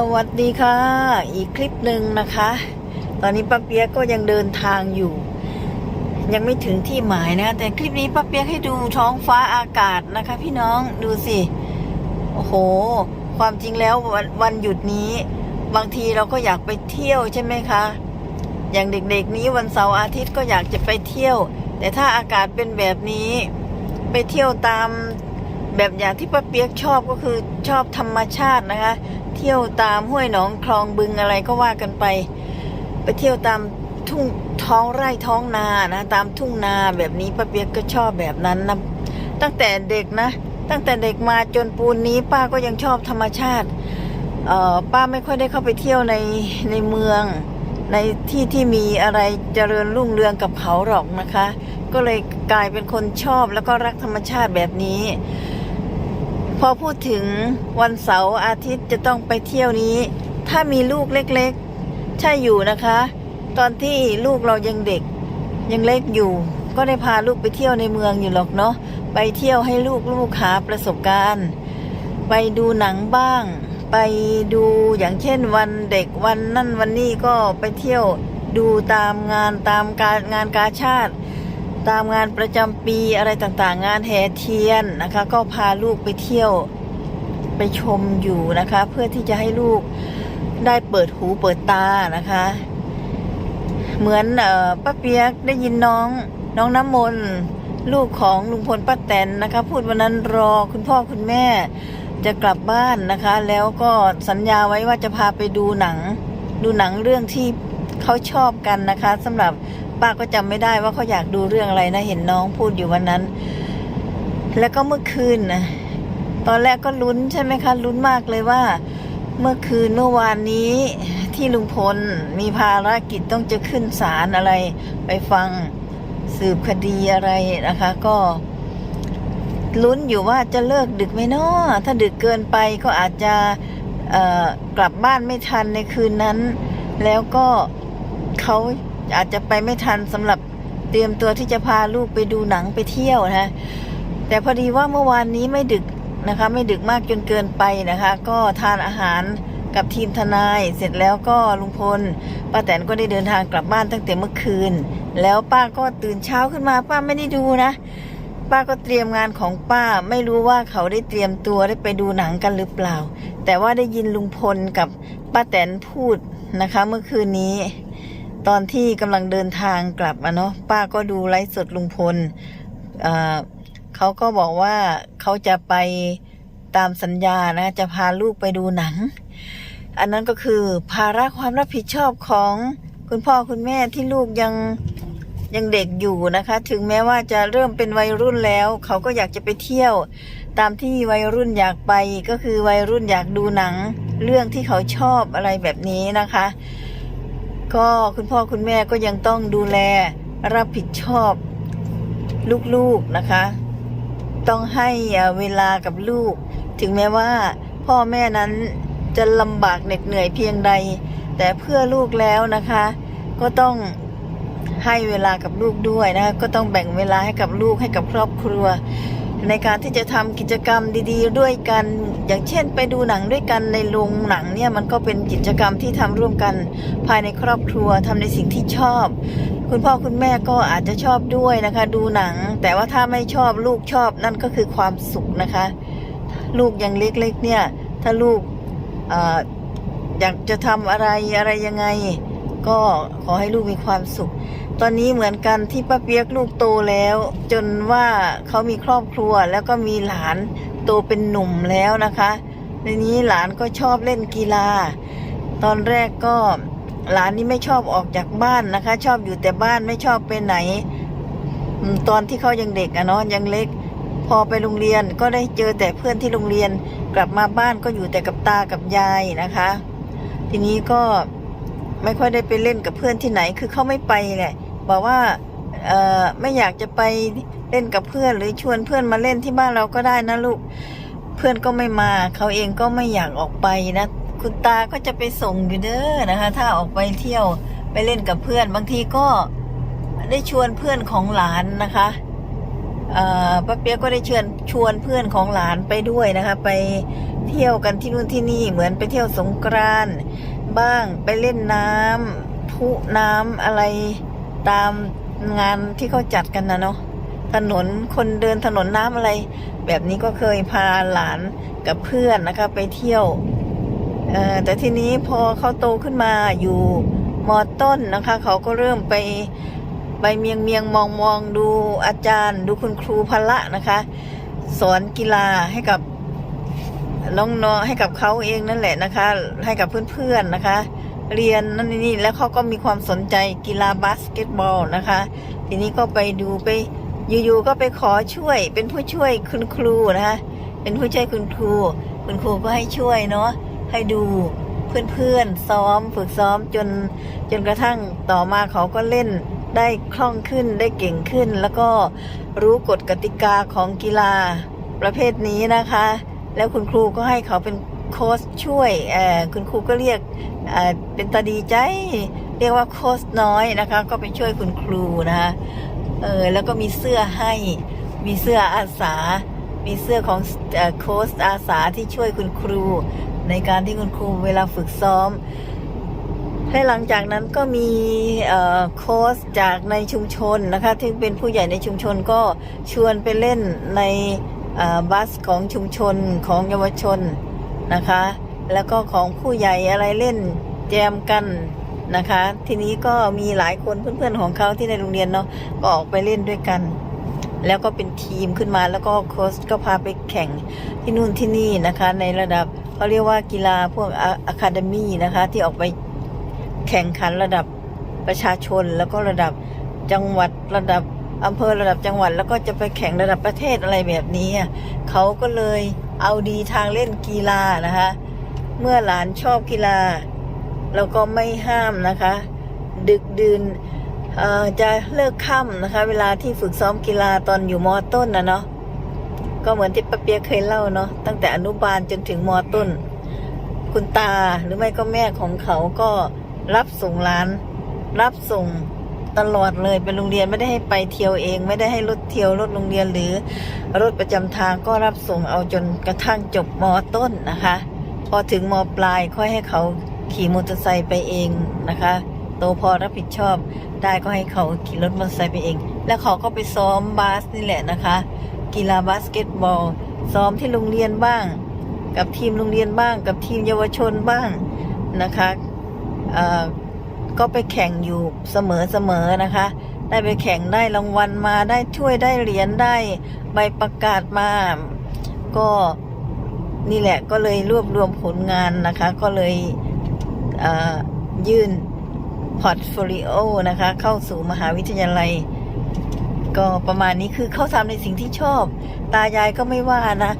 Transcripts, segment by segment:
สวัสดีค่ะ อีกคลิปหนึ่งนะคะ ตอนนี้ป้าเปียกก็ยังเดินทางอยู่ ยังไม่ถึงที่หมายนะ แต่คลิปนี้ป้าเปียกให้ดูท้องฟ้าอากาศนะคะ พี่น้องดูสิโอ้โห ความจริงแล้ววันวันหยุดนี้ บางทีเราก็อยากไปเที่ยวใช่ไหมคะ อย่างเด็กๆนี้วันเสาร์อาทิตย์ก็อยากจะไปเที่ยว แต่ถ้าอากาศเป็นแบบนี้ ไปเที่ยวตามแบบอย่างที่ป้าเปียกชอบก็คือชอบธรรมชาตินะคะ เที่ยวตามห้วยหนองคลองบึงอะไรก็ว่ากันไป ไปเที่ยวตามทุ่งท้องไร่ท้องนานะ ตามทุ่งนาแบบนี้ป้าเปียกก็ชอบแบบนั้นนะตั้งแต่เด็กนะ ตั้งแต่เด็กมาจนปูนนี้ป้าก็ยังชอบธรรมชาติเอ่อป้าไม่ค่อยได้เข้าไปเที่ยวในในเมือง ในที่ที่มีอะไรเจริญรุ่งเรืองกับเขาหรอกนะคะ ก็เลยกลายเป็นคนชอบแล้วก็รักธรรมชาติแบบนี้ พอพูดถึงวันเสาร์อาทิตย์จะต้องไปเที่ยวนี้ ถ้ามีลูกเล็กๆ ใช่อยู่นะคะ ตอนที่ลูกเรายังเด็ก ยังเล็กอยู่ ก็ได้พาลูกไปเที่ยวในเมืองอยู่หรอกเนาะไปเที่ยวให้ลูกลูกหาประสบการณ์ ไปดูหนังบ้าง ไปดูอย่างเช่นวันเด็กวันนั่นวันนี้ก็ไปเที่ยวดูตามงานตามการงานกาชาติ ตามงานประจำปีอะไรต่างๆ งานแห่เทียนนะคะ ก็พาลูกไปเที่ยวไปชมอยู่นะคะ เพื่อที่จะให้ลูกได้เปิดหูเปิดตานะคะ เหมือนออป้าเปียกได้ยินน้องน้องน้ำมนต์ลูกของลุงพลป้าแตนนะคะ พูดวันนั้นรอคุณพ่อคุณแม่จะกลับบ้านนะคะ แล้วก็สัญญาไว้ว่าจะพาไปดูหนัง ดูหนังเรื่องที่เขาชอบกันนะคะสำหรับ ป้าก็จำไม่ได้ว่าเขาอยากดูเรื่องอะไรนะ เห็นน้องพูดอยู่วันนั้น แล้วก็เมื่อคืนนะตอนแรกก็ลุ้นใช่ไหมคะลุ้นมากเลยว่า เมื่อคืนเมื่อวานนี้ที่ลุงพลมีภารกิจต้องจะขึ้นศาลอะไร ไปฟังสืบคดีอะไรนะคะ ก็ลุ้นอยู่ว่าจะเลิกดึกไหมเนาะถ้าดึกเกินไปก็อาจจะกลับบ้านไม่ทันในคืนนั้น แล้วก็เขา อาจจะไปไม่ทันสำหรับเตรียมตัวที่จะพาลูกไปดูหนังไปเที่ยวนะแต่พอดีว่าเมื่อวานนี้ไม่ดึกนะคะ ไม่ดึกมากจนเกินไปนะคะ ก็ทานอาหารกับทีมทนาย เสร็จแล้วก็ลุงพลป้าแตนก็ได้เดินทางกลับบ้านตั้งแต่เมื่อคืน แล้วป้าก็ตื่นเช้าขึ้นมาป้าไม่ได้ดูนะ ป้าก็เตรียมงานของป้าไม่รู้ว่าเขาได้เตรียมตัวได้ไปดูหนังกันหรือเปล่า แต่ว่าได้ยินลุงพลกับป้าแตนพูดนะคะ เมื่อคืนนี้ ตอนที่กำลังเดินทางกลับอะเนาะป้าก็ดูไลฟ์สดลุงพลเเขาก็บอกว่าเขาจะไปตามสัญญานะ จะพาลูกไปดูหนัง อันนั้นก็คือภาระความรับผิดชอบของคุณพ่อคุณแม่ที่ลูกยังยังเด็กอยู่นะคะ ถึงแม้ว่าจะเริ่มเป็นวัยรุ่นแล้ว เขาก็อยากจะไปเที่ยว ตามที่วัยรุ่นอยากไปก็คือวัยรุ่นอยากดูหนัง เรื่องที่เขาชอบอะไรแบบนี้นะคะ ก็คุณพ่อคุณแม่ก็ยังต้องดูแลรับผิดชอบลูกๆนะคะ ต้องให้เวลากับลูก ถึงแม้ว่าพ่อแม่นั้นจะลำบากเหน็ดเหนื่อยเพียงใด แต่เพื่อลูกแล้วนะคะ ก็ต้องให้เวลากับลูกด้วยนะคะก็ต้องแบ่งเวลาให้กับลูกให้กับครอบครัว ในการที่จะทำกิจกรรมดีๆ ด้วยกัน อย่างเช่น ไปดูหนังด้วยกันในโรงหนังเนี่ยมันก็เป็นกิจกรรมที่ทำร่วมกันภายในครอบครัวทำในสิ่งที่ชอบ คุณพ่อคุณแม่ก็อาจจะชอบด้วยนะคะ ดูหนัง แต่ว่าถ้าไม่ชอบลูกชอบนั่นก็คือความสุขนะคะ ลูกยังเล็กๆเนี่ยถ้าลูกอออยากจะทำอะไรอะไรยังไง ก็ขอให้ลูกมีความสุข ตอนนี้เหมือนกันที่ป้าเปียกลูกโตแล้ว จนว่าเขามีครอบครัวแล้วก็มีหลานโตเป็นหนุ่มแล้วนะคะในนี้หลานก็ชอบเล่นกีฬา ตอนแรกก็หลานนี่ไม่ชอบออกจากบ้านนะคะ ชอบอยู่แต่บ้านไม่ชอบไปไหน ตอนที่เขายังเด็กอะเนาะยังเล็ก พอไปโรงเรียนก็ได้เจอแต่เพื่อนที่โรงเรียนกลับมาบ้านก็อยู่แต่กับตากับยายนะคะ ทีนี้ก็ไม่ค่อยได้ไปเล่นกับเพื่อนที่ไหนคือเขาไม่ไปแหละ บอกว่าไม่อยากจะไปเล่นกับเพื่อนหรือชวนเพื่อนมาเล่นที่บ้านเราก็ได้นะลูก เพื่อนก็ไม่มาเขาเองก็ไม่อยากออกไปนะ คุณตาก็จะไปส่งอยู่เด้อนะคะ ถ้าออกไปเที่ยวไปเล่นกับเพื่อน บางทีก็ได้ชวนเพื่อนของหลานนะคะป้าเปียกก็ได้เชิญชวนเพื่อนของหลานไปด้วยนะคะ ไปเที่ยวกันที่นู่นที่นี่เหมือนไปเที่ยวสงกรานต์บ้างไปเล่นน้ำพุน้ำอะไร ตามงานที่เขาจัดกันนะเนาะถนนคนเดินถนนน้ำอะไร แบบนี้ก็เคยพาหลานกับเพื่อนนะคะ ไปเที่ยวเออแต่ทีนี้พอเขาโตขึ้นมาอยู่มอต้นนะคะ เขาก็เริ่มไปไปเมียงเมียงมองมองดูอาจารย์ ดูคุณครูพละนะคะ สอนกีฬาให้กับน้องๆให้กับเขาเองนั่นแหละนะคะ ให้กับเพื่อนๆนะคะ เรียนนั่นนี่แล้วเขาก็มีความสนใจกีฬาบาสเกตบอลนะคะ ทีนี้ก็ไปดูไปอยู่ๆก็ไปขอช่วย เป็นผู้ช่วยคุณครูนะคะเป็นผู้ช่วยคุณครู คุณครูก็ให้ช่วยเนาะให้ดูเพื่อนๆซ้อมฝึกซ้อมจนจนกระทั่งต่อมาเขาก็เล่นได้คล่องขึ้นได้เก่งขึ้น แล้วก็รู้กฎกติกาของกีฬาประเภทนี้นะคะ แล้วคุณครูก็ให้เขาเป็น โค้ชช่วยคุณครูก็เรียกเป็นตาดีใจ เรียกว่าโค้ชน้อยนะคะ ก็ไปช่วยคุณครูนะคะเออแล้วก็มีเสื้อให้มีเสื้ออาสา มีเสื้อของโค้ชอาสาที่ช่วยคุณครู ในการที่คุณครูเวลาฝึกซ้อมและหลังจากนั้นก็มีโค้ชจากในชุมชนนะคะที่เป็นผู้ใหญ่ในชุมชนก็ชวนไปเล่นในบัสของชุมชนของเยาวชน นะคะ แล้วก็ของผู้ใหญ่อะไรเล่นแจมกันนะคะ ทีนี้ก็มีหลายคนเพื่อนๆของเขาที่ในโรงเรียนเนาะก็ออกไปเล่นด้วยกัน แล้วก็เป็นทีมขึ้นมาแล้วก็โค้ชก็พาไปแข่งที่นู่นที่นี่นะคะ ในระดับเขาเรียกว่ากีฬาพวกอะคาเดมี่นะคะ ที่ออกไปแข่งขันระดับประชาชนแล้วก็ระดับจังหวัดระดับอำเภอระดับจังหวัด แล้วก็จะไปแข่งระดับประเทศอะไรแบบนี้เขาก็เลย เอาดีทางเล่นกีฬานะคะ เมื่อหลานชอบกีฬา เราก็ไม่ห้ามนะคะ ดึกดื่นจะเลิกค่ำนะคะ เวลาที่ฝึกซ้อมกีฬาตอนอยู่มอต้นนะเนาะก็เหมือนที่ป้าเปียเคยเล่าเนาะตั้งแต่อนุบาลจนถึงมอต้น คุณตาหรือไม่ก็แม่ของเขาก็รับส่งหลาน รับส่ง ตลอดเลยไปโรงเรียนไม่ได้ให้ไปเที่ยวเอง ไม่ได้ให้รถเที่ยวรถโรงเรียนหรือรถประจำทางก็รับส่งเอาจนกระทั่งจบมต้นนะคะ พอถึงมปลายค่อยให้เขาขี่มอเตอร์ไซค์ไปเองนะคะ โตพอรับผิดชอบ ได้ก็ให้เขาขี่รถมอเตอร์ไซค์ไปเอง แล้วเขาก็ไปซ้อมบาสนี่แหละนะคะ กีฬาบาสเกตบอล ซ้อมที่โรงเรียนบ้าง กับทีมโรงเรียนบ้าง กับทีมเยาวชนบ้างนะคะ ก็ไปแข่งอยู่เสมอๆนะคะ ได้ไปแข่งได้รางวัลมาได้ถ้วยได้เหรียญได้ใบประกาศมา ก็นี่แหละก็เลยรวบรวมผลงานนะคะ ก็เลยเยื่นพอร์ตโฟลิโอนะคะ เข้าสู่มหาวิทยาลัย ก็ประมาณนี้คือเขาทำในสิ่งที่ชอบ ตายายก็ไม่ว่านะ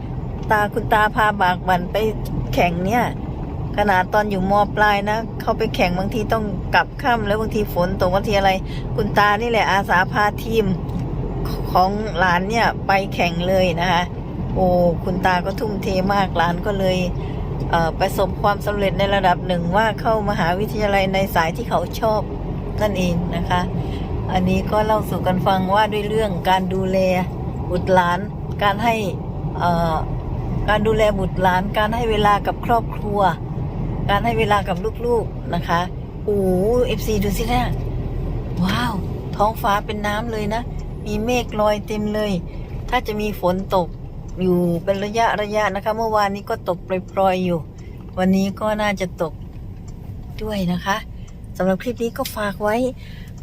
ตาคุณตาพาบากบันไปแข่งเนี่ย ขนาดตอนอยู่มปลายนะเขาไปแข่งบางทีต้องกลับค่ำแล้วบางทีฝนตกบางทีอะไร คุณตานี่แหละอาสาพาทีมของหลานเนี่ยไปแข่งเลยนะคะโอ้คุณตาก็ทุ่มเทมากหลานก็เลยเประสบความสำเร็จในระดับหนึ่งว่าเข้ามหาวิทยาลัยในสายที่เขาชอบนั่นเองนะคะ อันนี้ก็เล่าสู่กันฟังว่าด้วยเรื่องการดูแลบุตรหลาน การให้การดูแลบุตรหลาน การให้เวลากับครอบครัว การให้เวลากับลูกๆนะคะโอ้เอฟซีดูสินะว้าว ท้องฟ้าเป็นน้ำเลยนะ มีเมฆลอยเต็มเลย ถ้าจะมีฝนตกอยู่เป็นระยะระยะนะคะ เมื่อวานนี้ก็ตกปล่อยๆอยู่ วันนี้ก็น่าจะตกด้วยนะคะสำหรับคลิปนี้ก็ฝากไว้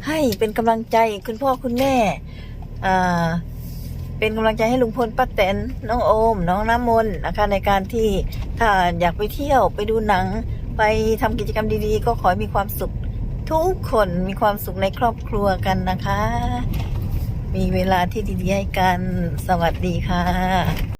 ให้เป็นกำลังใจคุณพ่อคุณแม่เป็นกำลังใจให้ลุงพลป้าแตนน้องโอม น้องน้ำมนต์นะคะ ในการที่ถ้าอยากไปเที่ยวไปดูหนัง ไปทำกิจกรรมดีๆ ก็ขอให้มีความสุขทุกคนมีความสุขในครอบครัวกันนะคะ มีเวลาที่ดีๆให้กัน สวัสดีค่ะ